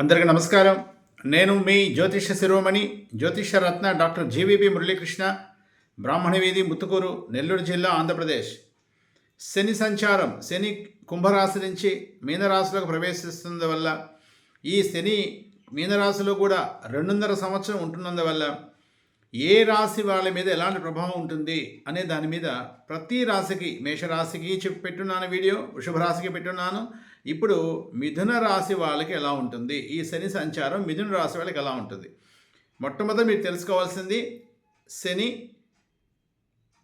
అందరికీ నమస్కారం. నేను మీ జ్యోతిష శిరోమణి జ్యోతిష రత్న డాక్టర్ జీవీబీ మురళీకృష్ణ బ్రాహ్మణవీధి ముత్తుకూరు నెల్లూరు జిల్లా ఆంధ్రప్రదేశ్. శని సంచారం శని కుంభరాశి నుంచి మీనరాశిలోకి ప్రవేశిస్తున్నందు వల్ల ఈ శని మీనరాశిలో కూడా రెండున్నర సంవత్సరం ఉంటున్నందువల్ల ఏ రాశి వాళ్ళ మీద ఎలాంటి ప్రభావం ఉంటుంది అనే దాని మీద ప్రతి రాశికి మేషరాశికి చెప్పి పెట్టున్నాను వీడియో వృషభ రాశికి పెట్టున్నాను. ఇప్పుడు మిథున రాశి వాళ్ళకి ఎలా ఉంటుంది? ఈ శని సంచారం మిథున రాశి వాళ్ళకి ఎలా ఉంటుంది? మొట్టమొదటి మీరు తెలుసుకోవాల్సింది శని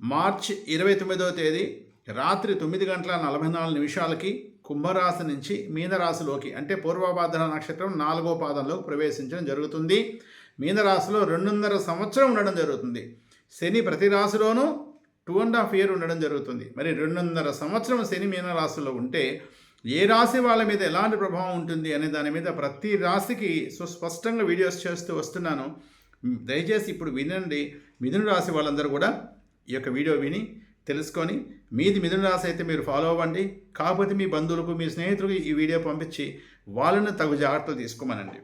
మార్చ్ ఇరవై తొమ్మిదవ తేదీ రాత్రి తొమ్మిది గంటల నలభై నాలుగు నిమిషాలకి కుంభరాశి నుంచి మీనరాశిలోకి అంటే పూర్వభాద్ర నక్షత్రం నాలుగో పాదంలోకి ప్రవేశించడం జరుగుతుంది. మీనరాశిలో రెండున్నర సంవత్సరం ఉండడం జరుగుతుంది. శని ప్రతి రాశిలోనూ టూ అండ్ హాఫ్ ఇయర్ ఉండడం జరుగుతుంది. మరి రెండున్నర సంవత్సరం శని మీనరాశిలో ఉంటే ఏ రాశి వాళ్ళ మీద ఎలాంటి ప్రభావం ఉంటుంది అనే దాని మీద ప్రతి రాశికి సుస్పష్టంగా వీడియోస్ చేస్తూ వస్తున్నాను. దయచేసి ఇప్పుడు వినండి. మిథున రాశి వాళ్ళందరూ కూడా ఈ యొక్క వీడియో విని తెలుసుకొని మీది మిథున రాశి అయితే మీరు ఫాలో అవ్వండి. కాకపోతే మీ బంధువులకు మీ స్నేహితులకు ఈ వీడియో పంపించి వాళ్ళని తగు జాగ్రత్తలు తీసుకోమనండి.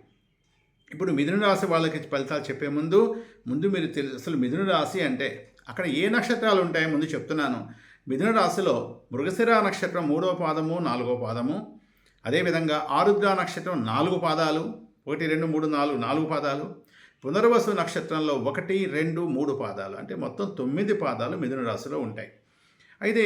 ఇప్పుడు మిథున రాశి వాళ్ళకి ఫలితాలు చెప్పే ముందు ముందు మీరు తెలుసు అసలు మిథున రాశి అంటే అక్కడ ఏ నక్షత్రాలు ఉంటాయో ముందు చెప్తున్నాను. మిథున రాశిలో మృగశిర నక్షత్రం మూడవ పాదము నాలుగో పాదము. అదేవిధంగా ఆరుద్ర నక్షత్రం నాలుగు పాదాలు ఒకటి రెండు మూడు నాలుగు నాలుగు పాదాలు. పునర్వసు నక్షత్రంలో ఒకటి రెండు మూడు పాదాలు. అంటే మొత్తం తొమ్మిది పాదాలు మిథున రాశిలో ఉంటాయి. అయితే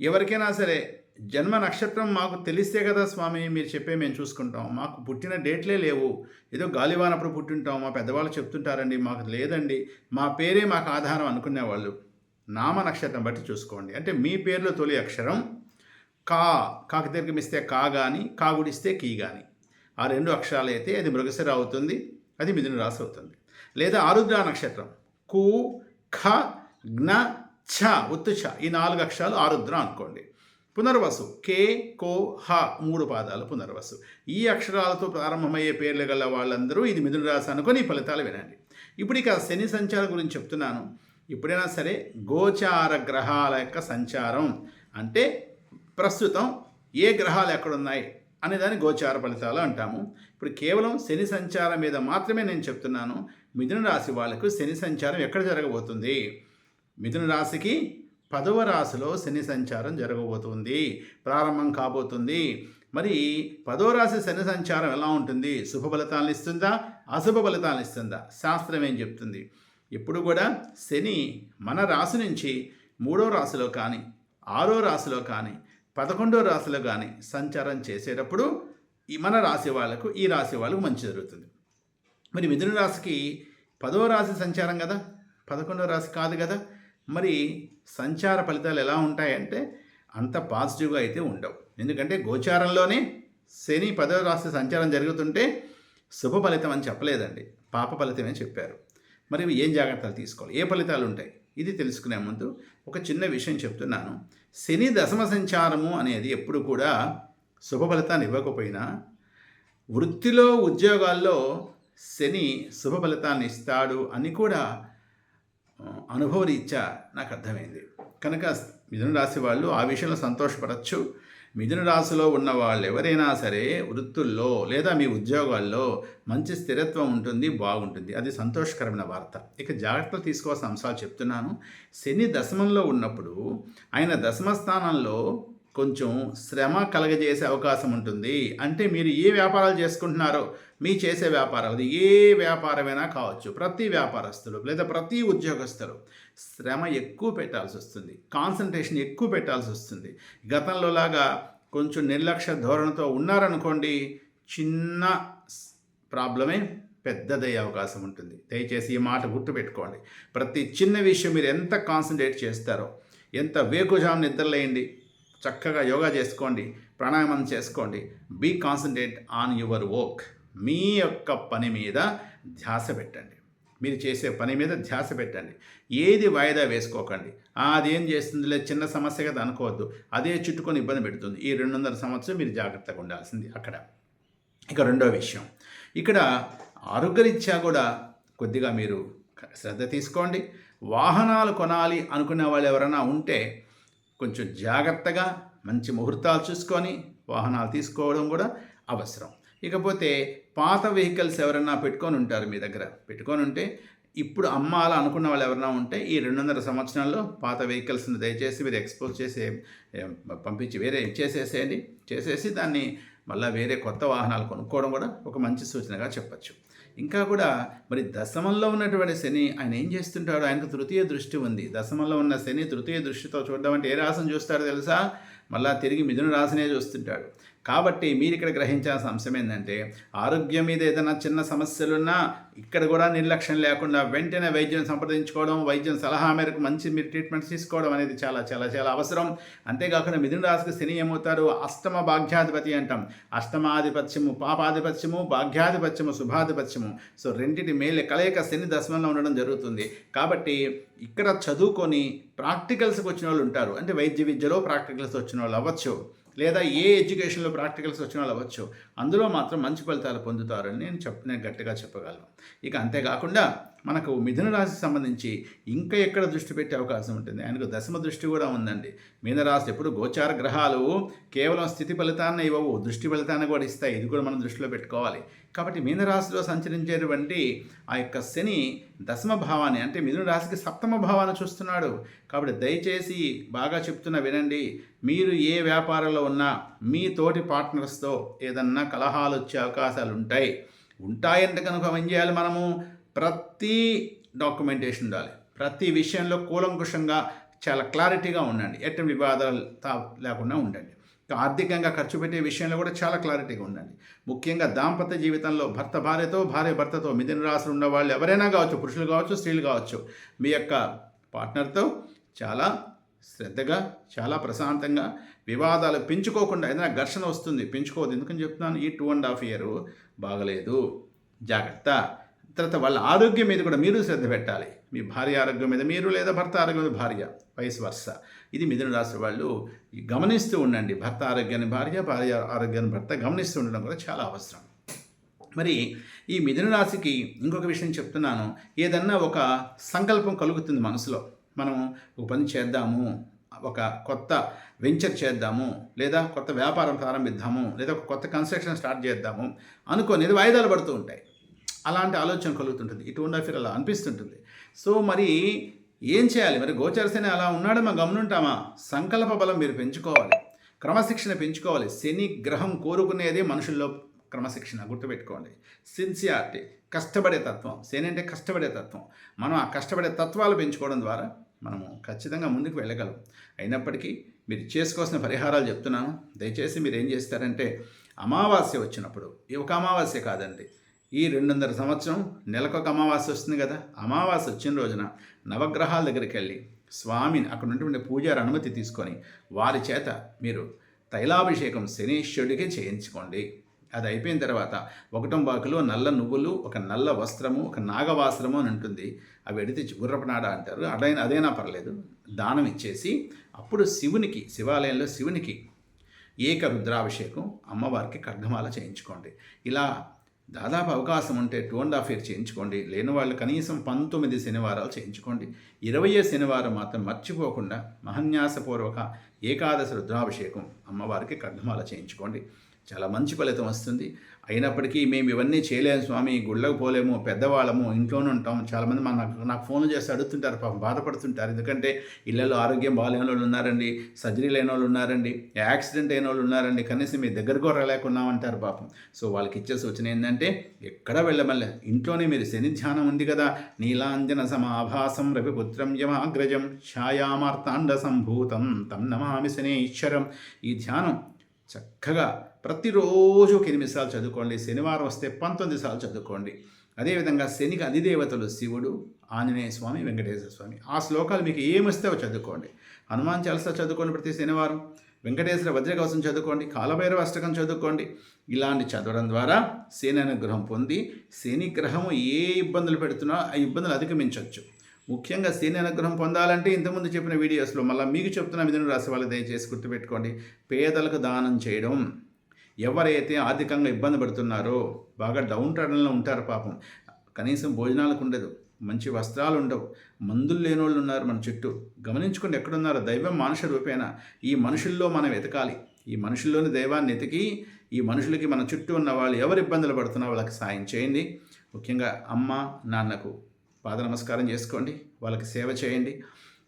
ఎవరికైనా సరే జన్మ నక్షత్రం మాకు తెలిస్తే కదా స్వామి మీరు చెప్పే మేము చూసుకుంటాం. మాకు పుట్టిన డేట్లే లేవు. ఏదో గాలివానప్పుడు పుట్టింటాం. మా పెద్దవాళ్ళు చెప్తుంటారండి మాకు లేదండి. మా పేరే మాకు ఆధారం అనుకునేవాళ్ళు. నామ నక్షత్రం బట్టి చూసుకోండి. అంటే మీ పేరులో తొలి అక్షరం కా కాకి దీర్ఘమిస్తే కా కానీ కాగుడిస్తే కీ కానీ ఆ రెండు అక్షరాలు అయితే అది మృగశిర అవుతుంది అది మిథున రాశి అవుతుంది. లేదా ఆరుద్ర నక్షత్రం కు ఖ జ్ఞ ఛ ఉత్తు ఛ. ఈ నాలుగు అక్షరాలు ఆరుద్ర అనుకోండి. పునర్వసు కే కో హ మూడు పాదాలు పునర్వసు. ఈ అక్షరాలతో ప్రారంభమయ్యే పేర్లు గల వాళ్ళందరూ ఇది మిథున రాశి అనుకొని ఫలితాలు వినండి. ఇప్పుడు ఇక శని సంచారం గురించి చెప్తున్నాను. ఎప్పుడైనా సరే గోచార గ్రహాల యొక్క సంచారం అంటే ప్రస్తుతం ఏ గ్రహాలు ఎక్కడున్నాయి అనే దాన్ని గోచార ఫలితాలు అంటాము. ఇప్పుడు కేవలం శని సంచారం మీద మాత్రమే నేను చెప్తున్నాను. మిథున రాశి వాళ్ళకు శని సంచారం ఎక్కడ జరగబోతుంది? మిథున రాశికి పదవ రాశిలో శని సంచారం జరగబోతుంది. ప్రారంభం కాబోతుంది. మరి పదవ రాశి శని సంచారం ఎలా ఉంటుంది? శుభ ఫలితాలను ఇస్తుందా? అశుభ ఫలితాలను ఇస్తుందా? శాస్త్రం ఏం చెప్తుంది? ఇప్పుడు కూడా శని మన రాశి నుంచి మూడో రాశిలో కానీ ఆరో రాశిలో కానీ పదకొండో రాశిలో కానీ సంచారం చేసేటప్పుడు ఈ మన రాశి వాళ్ళకు ఈ రాశి వాళ్ళకు మంచి జరుగుతుంది. మరి మిథున రాశికి పదో రాశి సంచారం కదా? పదకొండో రాశి కాదు కదా? మరి సంచార ఫలితాలు ఎలా ఉంటాయంటే అంత పాజిటివ్గా అయితే ఉండవు. ఎందుకంటే గోచారంలోనే శని పదవ రాశి సంచారం జరుగుతుంటే శుభ ఫలితం అని చెప్పలేదండి. పాప ఫలితమే చెప్పారు. మరి ఏం జాగ్రత్తలు తీసుకోవాలి? ఏ ఫలితాలు ఉంటాయి? ఇది తెలుసుకునే ముందు ఒక చిన్న విషయం చెప్తున్నాను. శని దశమ సంచారము అనేది ఎప్పుడు కూడా శుభ ఫలితాన్ని ఇవ్వకపోయినా వృత్తిలో ఉద్యోగాల్లో శని శుభ ఫలితాన్ని ఇస్తాడు అని కూడా అనుభవరీత్యా నాకు అర్థమైంది. కనుక మిథున రాశి వాళ్ళు ఆ విషయంలో సంతోషపడచ్చు. మిథున రాశిలో ఉన్న వాళ్ళు ఎవరైనా సరే వృత్తుల్లో లేదా మీ ఉద్యోగాల్లో మంచి స్థిరత్వం ఉంటుంది బాగుంటుంది. అది సంతోషకరమైన వార్త. ఇక జాగ్రత్తలు తీసుకోవాల్సిన అంశాలు చెప్తున్నాను. శని దశమంలో ఉన్నప్పుడు ఆయన దశమ స్థానంలో కొంచెం శ్రమ కలగజేసే అవకాశం ఉంటుంది. అంటే మీరు ఏ వ్యాపారాలు చేసుకుంటున్నారో మీ చేసే వ్యాపారాలు అది ఏ వ్యాపారమైనా కావచ్చు. ప్రతి వ్యాపారస్తులు లేదా ప్రతి ఉద్యోగస్తులు శ్రమ ఎక్కువ పెట్టాల్సి వస్తుంది. కాన్సన్ట్రేషన్ ఎక్కువ పెట్టాల్సి వస్తుంది. గతంలో లాగా కొంచెం నిర్లక్ష్య ధోరణితో ఉన్నారనుకోండి చిన్న ప్రాబ్లమే పెద్దదయ్యే అవకాశం ఉంటుంది. దయచేసి ఈ మాట గుర్తుపెట్టుకోండి. ప్రతి చిన్న విషయం మీరు ఎంత కాన్సన్ట్రేట్ చేస్తారో ఎంత వేకుజాం నిద్రలేయండి చక్కగా యోగా చేసుకోండి ప్రాణాయామం చేసుకోండి be concentrate on your work. మీ యొక్క పని మీద ధ్యాస పెట్టండి. మీరు చేసే పని మీద ధ్యాస పెట్టండి. ఏది వాయిదా వేసుకోకండి. అదేం చేస్తుందిలే చిన్న సమస్య కదా అనుకోవద్దు. అదే చుట్టుకొని ఇబ్బంది పెడుతుంది. ఈ రెండు వందల సంవత్సరం మీరు జాగ్రత్తగా ఉండాల్సింది అక్కడ. ఇక రెండో విషయం. ఇక్కడ ఆరోగ్యరీత్యా కూడా కొద్దిగా మీరు శ్రద్ధ తీసుకోండి. వాహనాలు కొనాలి అనుకునే వాళ్ళు ఎవరైనా ఉంటే కొంచెం జాగ్రత్తగా మంచి ముహూర్తాలు చూసుకొని వాహనాలు తీసుకోవడం కూడా అవసరం. ఇకపోతే పాత వెహికల్స్ ఎవరన్నా పెట్టుకొని ఉంటారు మీ దగ్గర? పెట్టుకొని ఉంటే ఇప్పుడు అమ్మాలా అనుకున్న వాళ్ళు ఎవరైనా ఉంటే ఈ రెండు వందల సంవత్సరాల్లో పాత వెహికల్స్ని దయచేసి మీరు ఎక్స్పోజ్ చేసి పంపించి వేరే చేసేసేయండి. చేసేసి దాన్ని మళ్ళీ వేరే కొత్త వాహనాలు కొనుక్కోవడం కూడా ఒక మంచి సూచనగా చెప్పచ్చు. ఇంకా కూడా మరి దశమంలో ఉన్నటువంటి శని ఆయన ఏం చేస్తుంటాడు? ఆయనకు తృతీయ దృష్టి ఉంది. దశమంలో ఉన్న శని తృతీయ దృష్టితో చూడడం అంటే ఏ రాశిని చూస్తాడో తెలుసా? మళ్ళీ తిరిగి మిథున రాశినే చూస్తుంటాడు. కాబట్టి మీరు ఇక్కడ గ్రహించాల్సిన అంశం ఏంటంటే ఆరోగ్యం మీద ఏదైనా చిన్న సమస్యలున్నా ఇక్కడ కూడా నిర్లక్ష్యం లేకుండా వెంటనే వైద్యం సంప్రదించుకోవడం వైద్యం సలహా మేరకు మంచి మీరు ట్రీట్మెంట్ తీసుకోవడం అనేది చాలా చాలా చాలా అవసరం. అంతేకాకుండా మిథున రాశికి శని ఏమవుతారు అష్టమ భాగ్యాధిపతి అంటాం. అష్టమాధిపత్యము పాపాధిపత్యము భాగ్యాధిపత్యము శుభాధిపత్యము. సో రెండింటి మేలు కలయిక శని దశమంలో ఉండడం జరుగుతుంది. కాబట్టి ఇక్కడ చదువుకొని ప్రాక్టికల్స్కి వచ్చిన వాళ్ళు ఉంటారు. అంటే వైద్య విద్యలో ప్రాక్టికల్స్ వచ్చిన వాళ్ళు అవ్వచ్చు. లేదా ఏ ఎడ్యుకేషన్లో ప్రాక్టికల్స్ వచ్చిన వాళ్ళు అవ్వచ్చు. అందులో మాత్రం మంచి ఫలితాలు పొందుతారని నేను చెప్ నేను గట్టిగా చెప్పగలను. ఇక అంతేకాకుండా మనకు మిథున రాశికి సంబంధించి ఇంకా ఎక్కడ దృష్టి పెట్టే అవకాశం ఉంటుంది? ఆయనకు దశమ దృష్టి కూడా ఉందండి. మీనరాశి ఎప్పుడు గోచార గ్రహాలు కేవలం స్థితి ఫలితాన్ని ఇవ్వవు దృష్టి ఫలితాన్ని కూడా ఇస్తాయి. ఇది కూడా మనం దృష్టిలో పెట్టుకోవాలి. కాబట్టి మీనరాశిలో సంచరించేటువంటి ఆ యొక్క శని దశమ భావాన్ని అంటే మిథున రాశికి సప్తమ భావాన్ని చూస్తున్నాడు. కాబట్టి దయచేసి బాగా చెప్తున్నా వినండి. మీరు ఏ వ్యాపారంలో ఉన్నా మీ తోటి పార్ట్నర్స్తో ఏదన్నా కలహాలు వచ్చే అవకాశాలు ఉంటాయి. ఉంటాయంటే కనుక ఏం చేయాలి మనము? ప్రతి డాక్యుమెంటేషన్ ఉండాలి. ప్రతి విషయంలో కూలంకుషంగా చాలా క్లారిటీగా ఉండండి. ఎటువంటి వివాదాలు తా- లేకుండా ఉండండి. ఆర్థికంగా ఖర్చు పెట్టే విషయంలో కూడా చాలా క్లారిటీగా ఉండండి. ముఖ్యంగా దాంపత్య జీవితంలో భర్త భార్యతో భార్య భర్తతో మిథున రాశులు ఉన్న వాళ్ళు ఎవరైనా కావచ్చు పురుషులు కావచ్చు స్త్రీలు కావచ్చు మీ యొక్క పార్ట్నర్తో చాలా శ్రద్ధగా చాలా ప్రశాంతంగా వివాదాలు పెంచుకోకుండా ఏదైనా ఘర్షణ వస్తుంది పెంచుకోవద్దు. ఎందుకని చెప్తున్నాను? ఈ టూ అండ్ హాఫ్ ఇయర్ బాగలేదు. జాగ్రత్త. తర్వాత వాళ్ళ ఆరోగ్యం మీద కూడా మీరు శ్రద్ధ పెట్టాలి. మీ భార్య ఆరోగ్యం మీద మీరు లేదా భర్త ఆరోగ్యం మీద భార్య వయసు వరుస ఇది మిథున రాశి వాళ్ళు గమనిస్తూ ఉండండి. భర్త ఆరోగ్యాన్ని భార్య భార్య ఆరోగ్యాన్ని భర్త గమనిస్తూ ఉండడం కూడా చాలా అవసరం. మరి ఈ మిథున రాశికి ఇంకొక విషయం చెప్తున్నాను. ఏదన్నా ఒక సంకల్పం కలుగుతుంది మనసులో. మనం ఒక పని చేద్దాము ఒక కొత్త వెంచర్ చేద్దాము లేదా కొత్త వ్యాపారం ప్రారంభిద్దాము లేదా ఒక కొత్త కన్స్ట్రక్షన్ స్టార్ట్ చేద్దాము అనుకోనేది వాయిదాలు పడుతూ ఉంటాయి. అలాంటి ఆలోచన కలుగుతుంటుంది. ఇటువంటి ఫిర్ అలా అనిపిస్తుంటుంది. సో మరి ఏం చేయాలి? మరి గోచరశని అలా ఉన్నాడో మనం గమనుంటామా? సంకల్ప బలం మీరు పెంచుకోవాలి. క్రమశిక్షణ పెంచుకోవాలి. శని గ్రహం కోరుకునేదే మనుషుల్లో క్రమశిక్షణ గుర్తుపెట్టుకోండి. సిన్సియారిటీ కష్టపడే తత్వం. శని అంటే కష్టపడే తత్వం. మనం ఆ కష్టపడే తత్వాలు పెంచుకోవడం ద్వారా మనము ఖచ్చితంగా ముందుకు వెళ్ళగలం. అయినప్పటికీ మీరు చేసుకోవాల్సిన పరిహారాలు చెప్తున్నాను. దయచేసి మీరు ఏం చేస్తారంటే అమావాస్య వచ్చినప్పుడు ఈ ఒక అమావాస్య కాదండి. ఈ రెండు వందల సంవత్సరం నెలకొక అమావాస్య వస్తుంది కదా. అమావాస్య వచ్చిన రోజున నవగ్రహాల దగ్గరికి వెళ్ళి స్వామిని అక్కడ ఉన్నటువంటి పూజారి అనుమతి తీసుకొని వారి చేత మీరు తైలాభిషేకం శనీశ్వరుడికి చేయించుకోండి. అది అయిపోయిన తర్వాత ఒకటం బాకులో నల్ల నువ్వులు ఒక నల్ల వస్త్రము ఒక నాగవాస్త్రము అని ఉంటుంది. అవి ఎడితే గుర్రపనాడ అంటారు. అదైనా అదైనా పర్లేదు. దానం ఇచ్చేసి అప్పుడు శివునికి శివాలయంలో శివునికి ఏక రుద్రాభిషేకం అమ్మవారికి ఖడ్గమాల చేయించుకోండి. ఇలా దాదాపు అవకాశం ఉంటే టూ అండ్ హాఫ్ ఇయర్ చేయించుకోండి. లేని వాళ్ళు కనీసం పంతొమ్మిది శనివారాలు చేయించుకోండి. ఇరవయే శనివారం మాత్రం మర్చిపోకుండా మహన్యాసపూర్వక ఏకాదశి రుద్రాభిషేకం అమ్మవారికి ఖడ్గమాల చేయించుకోండి. చాలా మంచి ఫలితం వస్తుంది. అయినప్పటికీ మేము ఇవన్నీ చేయలేము స్వామి గుళ్ళకు పోలేము పెద్దవాళ్ళము ఇంట్లోనే ఉంటాం చాలామంది మా నాకు నాకు ఫోన్లు చేసి అడుగుతుంటారు పాపం బాధపడుతుంటారు. ఎందుకంటే ఇళ్ళలో ఆరోగ్యం బాగాలేని వాళ్ళు ఉన్నారండి సర్జరీ లేని వాళ్ళు ఉన్నారండి యాక్సిడెంట్ అయిన వాళ్ళు ఉన్నారండి. కనీసం మీ దగ్గరకు రాలేకున్నామంటారు పాపం. సో వాళ్ళకి ఇచ్చే సూచన ఏంటంటే ఎక్కడ వెళ్ళమల్ల ఇంట్లోనే మీరు శని ధ్యానం ఉంది కదా నీలాంజన సమాభాసం రవిపుత్రం యమాగ్రజం ఛాయామార్తాండ సంభూతం తం నమామి శనేశ్వరం. ఈ ధ్యానం చక్కగా ప్రతిరోజు ఒక ఎనిమిది సార్లు చదువుకోండి. శనివారం వస్తే పంతొమ్మిది సార్లు చదువుకోండి. అదేవిధంగా శనికి అధిదేవతలు శివుడు ఆంజనేయ స్వామి వెంకటేశ్వర స్వామి. ఆ శ్లోకాలు మీకు ఏమిస్తావో చదువుకోండి. హనుమాన్ చాలీసా చదువుకోండి ప్రతి శనివారం. వెంకటేశ్వర వజ్రకవసం చదువుకోండి. కాలభైరవ అష్టకం చదువుకోండి. ఇలాంటి చదవడం ద్వారా శని అనుగ్రహం పొంది శని గ్రహము ఏ ఇబ్బందులు పెడుతున్నా ఆ ఇబ్బందులు అధిగమించవచ్చు ముఖ్యంగా శని అనుగ్రహం పొందాలంటే ఇంతకుముందు చెప్పిన వీడియోస్లో మళ్ళీ మీకు చెప్తున్న మిథున రాశి వాళ్ళు దయచేసి గుర్తుపెట్టుకోండి. పేదలకు దానం చేయడం. ఎవరైతే ఆర్థికంగా ఇబ్బంది పడుతున్నారో బాగా డౌన్ టర్న్లో ఉంటారు పాపం. కనీసం భోజనాలకు ఉండదు. మంచి వస్త్రాలు ఉండవు. మందులు లేని వాళ్ళు ఉన్నారు మన చుట్టూ. గమనించుకోండి ఎక్కడున్నారో. దైవం మానుష రూపేణ. ఈ మనుషుల్లో మనం వెతకాలి. ఈ మనుషుల్లోని దైవాన్ని ఎతికి ఈ మనుషులకి మన చుట్టూ ఉన్న వాళ్ళు ఎవరు ఇబ్బందులు పడుతున్నా వాళ్ళకి సాయం చేయండి. ముఖ్యంగా అమ్మ నాన్నకు పాద నమస్కారం చేసుకోండి. వాళ్ళకి సేవ చేయండి.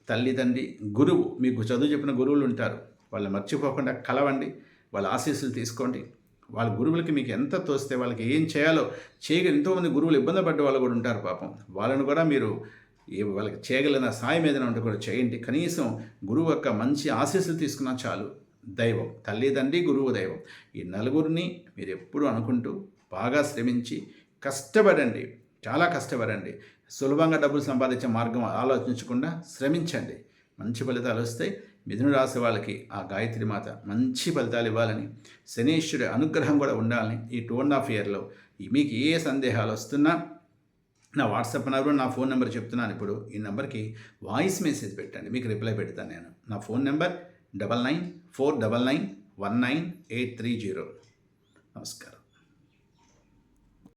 తల్లిదండ్రి గురువు మీకు చదువు చెప్పిన గురువులు ఉంటారు. వాళ్ళని మర్చిపోకుండా కలవండి. వాళ్ళ ఆశీస్సులు తీసుకోండి. వాళ్ళ గురువులకి మీకు ఎంత తోస్తే వాళ్ళకి ఏం చేయాలో చేయగల ఎంతోమంది గురువులు ఇబ్బంది పడ్డ వాళ్ళు కూడా ఉంటారు పాపం. వాళ్ళని కూడా మీరు ఏ వాళ్ళకి చేయగలిగిన సాయం ఏదైనా ఉంటే కూడా చేయండి. కనీసం గురువు యొక్క మంచి ఆశీస్సులు తీసుకున్నా చాలు. దైవం తల్లిదండ్రి గురువు దైవం. ఈ నలుగురిని మీరు ఎప్పుడూ అనుకుంటూ బాగా శ్రమించి కష్టపడండి. చాలా కష్టపడండి. సులభంగా డబ్బులు సంపాదించే మార్గం ఆలోచించకుండా శ్రమించండి. మంచి ఫలితాలు వస్తాయి. మిథున రాశి వాళ్ళకి ఆ గాయత్రి మాత మంచి ఫలితాలు ఇవ్వాలని శనీశ్వరి అనుగ్రహం కూడా ఉండాలని ఈ టూ అండ్ హాఫ్ ఇయర్లో మీకు ఏ సందేహాలు వస్తున్నా నా వాట్సాప్ నెంబర్ నా ఫోన్ నెంబర్ చెప్తున్నాను. ఇప్పుడు ఈ నెంబర్కి వాయిస్ మెసేజ్ పెట్టండి. మీకు రిప్లై పెడతాను నేను. నా phone number double nine four double nine one nine eight three zero. నమస్కారం.